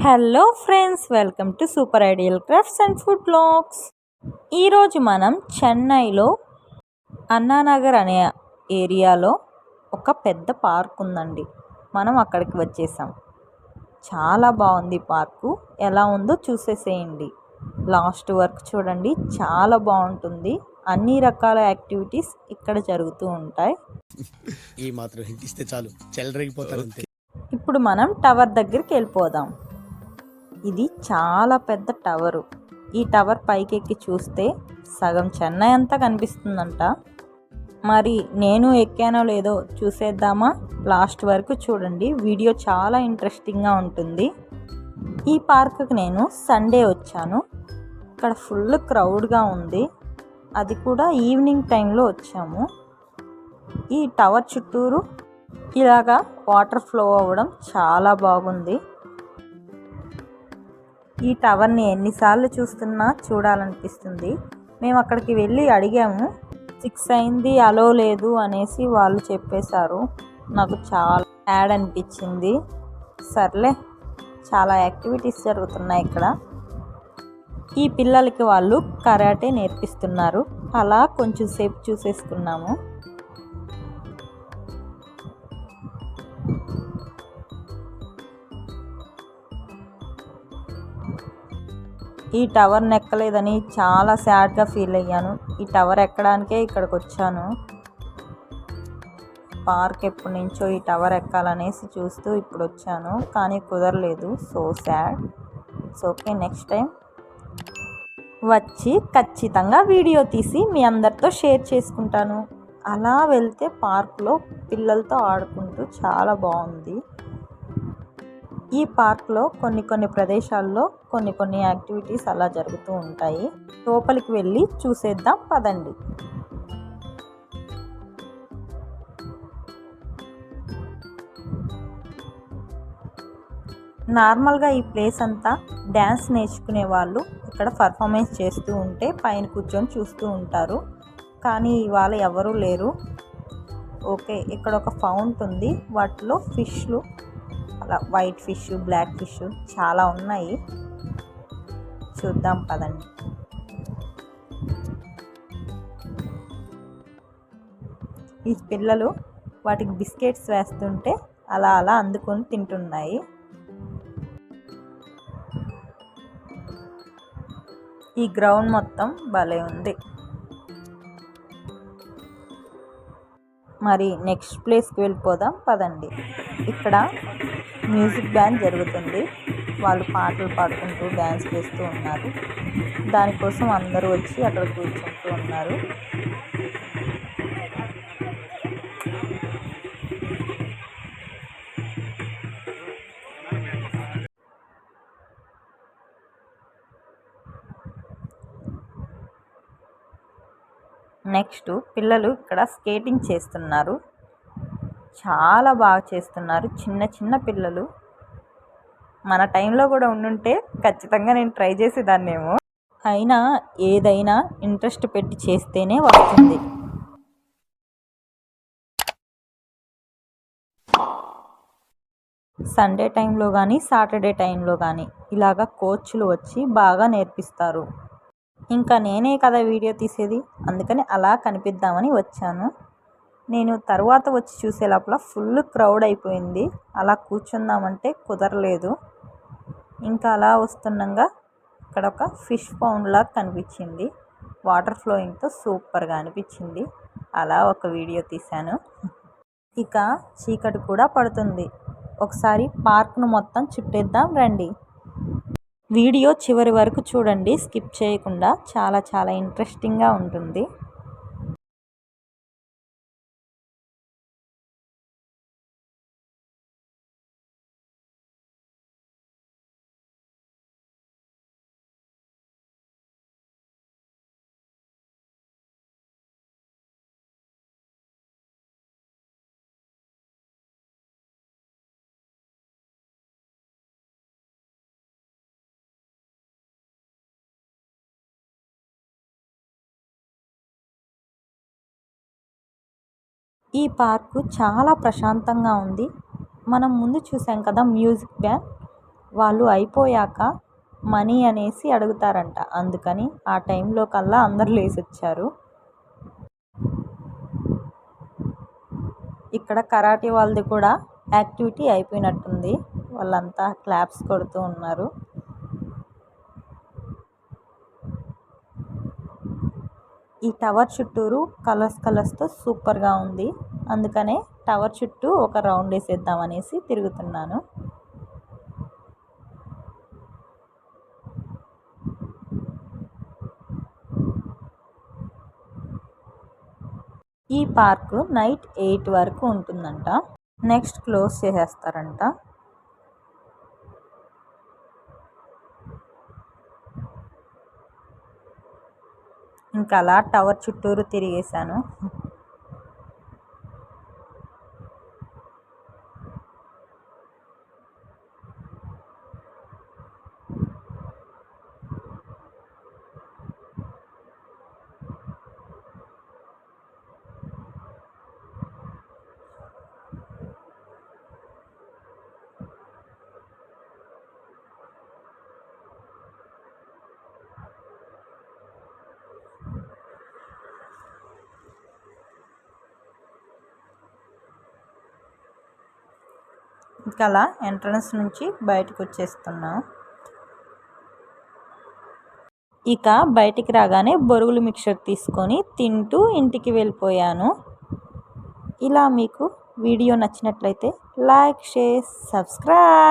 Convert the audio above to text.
Hello friends welcome to super ideal crafts and food blogs ఈరోజు మనం చెన్నైలో అన్నానగర్ అనే ఏరియాలో ఒక పెద్ద పార్క్ ఉందండి. మనం అక్కడికి వచ్చేసాం. చాలా బాగుంది పార్కు. ఎలా ఉందో చూసేసేయండి. లాస్ట్ వరకు చూడండి చాలా బాగుంటుంది. అన్ని రకాల యాక్టివిటీస్ ఇక్కడ జరుగుతూ ఉంటాయి. ఈ మాత్రం చాలు. ఇప్పుడు మనం టవర్ దగ్గరికి వెళ్ళిపోదాం. ఇది చాలా పెద్ద టవరు. ఈ టవర్ పైకి ఎక్కి చూస్తే సగం చెన్నై అంతా కనిపిస్తుందంట. మరి నేను ఎక్కానో లేదో చూసేద్దామా? లాస్ట్ వరకు చూడండి. వీడియో చాలా ఇంట్రెస్టింగ్గా ఉంటుంది. ఈ పార్క్కి నేను సండే వచ్చాను. ఇక్కడ ఫుల్ క్రౌడ్గా ఉంది. అది కూడా ఈవినింగ్ టైంలో వచ్చాము. ఈ టవర్ చుట్టూరు ఇలాగా వాటర్ ఫ్లో అవ్వడం చాలా బాగుంది. ఈ టవర్ని ఎన్నిసార్లు చూస్తున్నా చూడాలనిపిస్తుంది. మేము అక్కడికి వెళ్ళి అడిగాము సిక్స్ అయింది అలో లేదు అనేసి వాళ్ళు చెప్పేశారు. నాకు చాలా యాడ్ అనిపించింది. సర్లే చాలా యాక్టివిటీస్ జరుగుతున్నాయి ఇక్కడ. ఈ పిల్లలకి వాళ్ళు కరాటే నేర్పిస్తున్నారు. అలా కొంచెం సేపు చూసేసుకున్నాము. ఈ టవర్ ఎక్కలేదని చాలా సాడ్గా ఫీల్ అయ్యాను. ఈ టవర్ ఎక్కడానికే ఇక్కడికి వచ్చాను పార్క్ ఎప్పటి నుంచో ఈ టవర్ ఎక్కాలనేసి చూస్తూ ఇప్పుడు వచ్చాను కానీ కుదరలేదు. So sad. It's okay next time వచ్చి ఖచ్చితంగా వీడియో తీసి మీ అందరితో షేర్ చేసుకుంటాను. అలా వెళ్తే పార్క్లో పిల్లలతో ఆడుకుంటూ చాలా బాగుంది ఈ పార్క్లో కొన్ని కొన్ని ప్రదేశాల్లో కొన్ని కొన్ని యాక్టివిటీస్ అలా జరుగుతూ ఉంటాయి. లోపలికి వెళ్ళి చూసేద్దాం పదండి. నార్మల్గా ఈ ప్లేస్ అంతా డ్యాన్స్ నేర్చుకునే వాళ్ళు ఇక్కడ పర్ఫార్మెన్స్ చేస్తూ ఉంటే పైన కూర్చొని చూస్తూ ఉంటారు. కానీ ఇవాళ ఎవరూ లేరు. ఓకే ఇక్కడ ఒక ఫౌంట్ ఉంది. వాటిలో ఫిష్లు అలా వైట్ ఫిష్ బ్లాక్ ఫిష్ చాలా ఉన్నాయి. చూద్దాం పదండి. ఈ పిల్లలు వాటికి బిస్కెట్స్ వేస్తుంటే అలా అలా అందుకొని తింటున్నాయి. ఈ గ్రౌండ్ మొత్తం భలే ఉంది. మరి నెక్స్ట్ ప్లేస్కి వెళ్ళిపోదాం. పదండి. ఇక్కడ మ్యూజిక్ బ్యాండ్ జరుగుతుంది. వాళ్ళు పాటలు పాడుకుంటూ డ్యాన్స్ చేస్తూ ఉన్నారు. దానికోసం అందరూ వచ్చి అక్కడ కూర్చుంటూ ఉన్నారు. నెక్స్ట్ పిల్లలు ఇక్కడ స్కేటింగ్ చేస్తున్నారు. చాలా బాగా చేస్తున్నారు. చిన్న చిన్న పిల్లలు. మన టైంలో కూడా ఉండుంటే ఖచ్చితంగా నేను ట్రై చేసేదాన్నేమో. అయినా ఏదైనా ఇంట్రెస్ట్ పెట్టి చేస్తేనే వస్తుంది. సండే టైంలో కానీ సాటర్డే టైంలో కానీ ఇలాగ కోచ్లు వచ్చి బాగా నేర్పిస్తారు. ఇంకా నేనే కదా వీడియో తీసేది? అందుకని అలా కనిపిద్దామని వచ్చాను. నేను తర్వాత వచ్చి చూసే లోపల ఫుల్ క్రౌడ్ అయిపోయింది. అలా కూర్చుందామంటే కుదరలేదు. ఇంకా అలా వస్తుండగా ఇక్కడ ఒక ఫిష్ పౌండ్ లాగా కనిపించింది. వాటర్ ఫ్లోయింగ్తో సూపర్గా అనిపించింది. అలా ఒక వీడియో తీశాను. ఇక చీకటి కూడా పడుతుంది. ఒకసారి పార్క్ను మొత్తం చుట్టేద్దాం రండి. వీడియో చివరి వరకు చూడండి స్కిప్ చేయకుండా. చాలా చాలా ఇంట్రెస్టింగ్గా ఉంటుంది. ఈ పార్కు చాలా ప్రశాంతంగా ఉంది. మనం ముందు చూసాం కదా మ్యూజిక్ బ్యాండ్ వాళ్ళు అయిపోయాక మనీ అనేసి అడుగుతారంట. అందుకని ఆ టైంలో కల్లా అందరు లేచి వచ్చారు ఇక్కడ కరాటే వాళ్ళది కూడా యాక్టివిటీ అయిపోయినట్టుంది. వాళ్ళంతా క్లాప్స్ కొడుతూ ఉన్నారు. ఈ టవర్ చుట్టూరు కలర్స్ కలర్స్తో సూపర్గా ఉంది. అందుకనే టవర్ చుట్టూ ఒక రౌండ్ వేసేద్దాం అనేసి తిరుగుతున్నాను. ఈ పార్క్ నైట్ ఎయిట్ వరకు ఉంటుందంట. నెక్స్ట్ క్లోజ్ చేసేస్తారంట. ఇంకా అలా టవర్ చుట్టూరు తిరిగేసాను ఇంకా అలా ఎంట్రన్స్ నుంచి బయటకు వచ్చేస్తున్నాం. ఇక బయటికి రాగానే బొరుగులు మిక్చర్ తీసుకొని తింటూ ఇంటికి వెళ్ళిపోయాను. ఇలా మీకు వీడియో నచ్చినట్లయితే లైక్ షేర్ సబ్స్క్రైబ్.